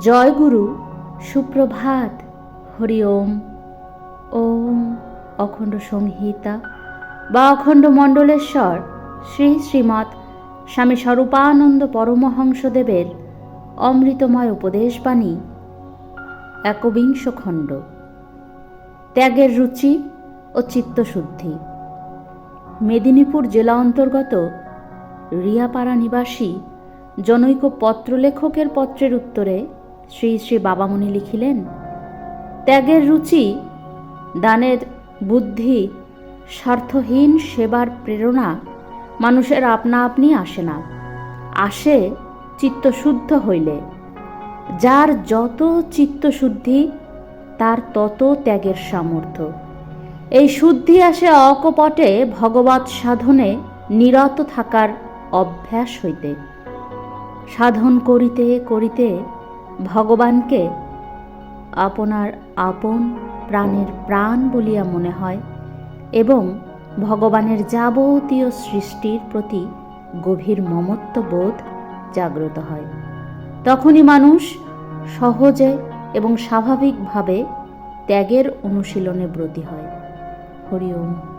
জয় গুরু, সুপ্রভাত। হরি ওম। ওম অখণ্ড সংহিতা বা অখণ্ড মণ্ডলেশ্বর শ্রী শ্রীমৎ স্বামী স্বরূপানন্দ পরমহংসদেবের অমৃতময় উপদেশবাণী, একবিংশ খণ্ড। ত্যাগের রুচি ও চিত্তশুদ্ধি। মেদিনীপুর জেলা অন্তর্গত রিয়াপাড়া নিবাসী জনৈক পত্রলেখকের পত্রের উত্তরে শ্রী শ্রী বাবামণি লিখিলেন, ত্যাগের রুচি, দানের বুদ্ধি, স্বার্থহীন সেবার প্রেরণা মানুষের আপনা আপনি আসে না। আসে চিত্তশুদ্ধ হইলে। যার যত চিত্তশুদ্ধি, তার তত ত্যাগের সামর্থ্য। এই শুদ্ধি আসে অকপটে ভগবত সাধনে নিরত থাকার অভ্যাস হইতে। সাধন করিতে করিতে ভগবানকে আপনার আপন প্রাণের প্রাণ বলিয়া মনে হয় এবং ভগবানের যাবতীয় সৃষ্টির প্রতি গভীর মমত্ব বোধ জাগ্রত হয়। তখনই মানুষ সহজে এবং স্বাভাবিকভাবে ত্যাগের অনুশীলনে ব্রতী হয়। হরি ওম।